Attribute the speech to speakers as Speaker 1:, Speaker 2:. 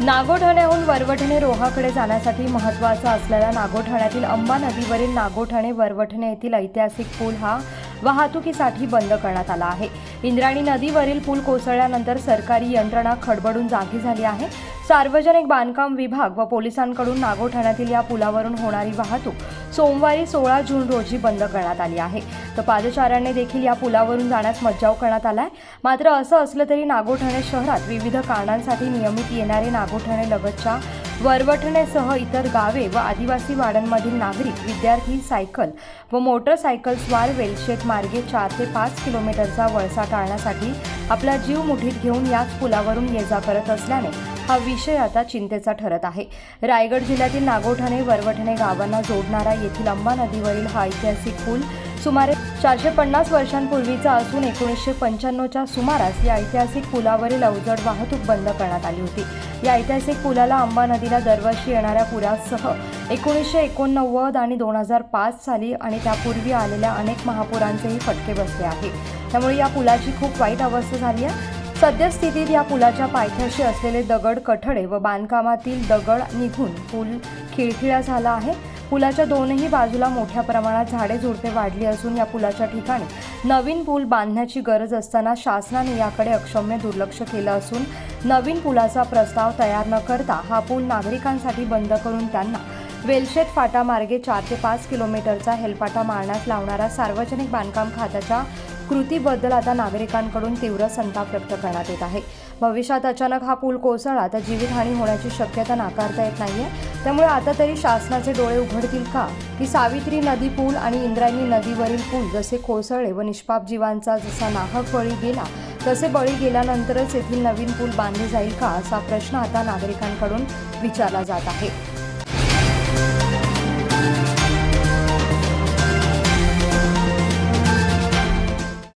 Speaker 1: नागोठण्याहून वरवठणे रोहाकडे जाण्यासाठी महत्त्वाचा असलेल्या नागोठण्यातील अंबा नदीवरील नागोठाणे वरवठणे येथील ऐतिहासिक पूल हा वाहतुकीसाठी बंद करण्यात आला आहे. इंद्रायणी नदीवरील पूल कोसळल्यानंतर सरकारी यंत्रणा खडबडून जागी झाली आहे. सार्वजनिक बांधकाम विभाग व पोलिसांकडून नागोठण्यातील या पुलावरून होणारी वाहतूक सोमवारी सोळा जून रोजी बंद करण्यात आली आहे. तर पादचाऱ्यांनी देखील या पुलावरून जाण्यास मज्जाव करण्यात आला आहे मात्र असं असलं तरी नागोठणे शहरात विविध कारणांसाठी नियमित येणारे नागोठणे लगतच्या वरवठणेसह इतर गावे व आदिवासी वाड्यांमधील नागरिक विद्यार्थी सायकल व मोटरसायकल्सवार वेलशेत मार्गे चार ते पाच किलोमीटरचा वळसा टाळण्यासाठी आपला जीव मुठीत घेऊन याच पुलावरून ये जा करत असल्याने हा विषय आता चिंतेचा ठरत आहे. रायगड जिल्ह्यातील नागोठणे वरवठणे गावांना जोडणारा येथील अंबा नदीवरील हा ऐतिहासिक पूल सुमारे चारशे पन्नास वर्षांपूर्वीचा असून एकोणीसशे पंच्याण्णवच्या सुमारास या ऐतिहासिक पुलावरील अवजड वाहतूक बंद करण्यात आली होती. या ऐतिहासिक पुलाला अंबा नदीला दरवर्षी येणाऱ्या पुरासह एकोणीसशे एकोणनव्वद आणि दोन हजार पाच साली आणि त्यापूर्वी आलेल्या अनेक महापुरांचेही फटके बसले आहे. त्यामुळे या पुलाची खूप वाईट अवस्था झाली आहे. सद्यस्थितीत या पुलाच्या पायथ्याशी असलेले दगड कठडे व बांधकामातील दगड निघून पूल खिळखिळा झाला आहे. पुलाच्या दोनही बाजूला मोठ्या प्रमाणात झाडे झुडपे वाढली असून या पुलाच्या ठिकाणी नवीन पूल बांधण्याची गरज असताना शासनाने याकडे अक्षम्य दुर्लक्ष केलं असून नवीन पुलाचा प्रस्ताव तयार न करता हा पूल नागरिकांसाठी बंद करून त्यांना वेलशेत फाटामार्गे चार ते पाच किलोमीटरचा हेलपाटा मारण्यास लावणारा सार्वजनिक बांधकाम खात्याच्या कृतीबद्दल आता नागरिकांकडून तीव्र संताप व्यक्त करण्यात येत आहे. भविष्यात अचानक हा पूल कोसळला तर जीवितहानी होण्याची शक्यता नाकारता येत नाहीये. त्यामुळे आता तरी शासनाचे डोळे उघडतील का? की सावित्री नदी पूल आणि इंद्रायणी नदीवरील पूल जसे कोसळले व निष्पाप जीवांचा जसा नाहक बळी गेला तसे बळी गेल्यानंतरच येथील नवीन पूल बांधले जाईल का असा प्रश्न आता नागरिकांकडून विचारला जात आहे.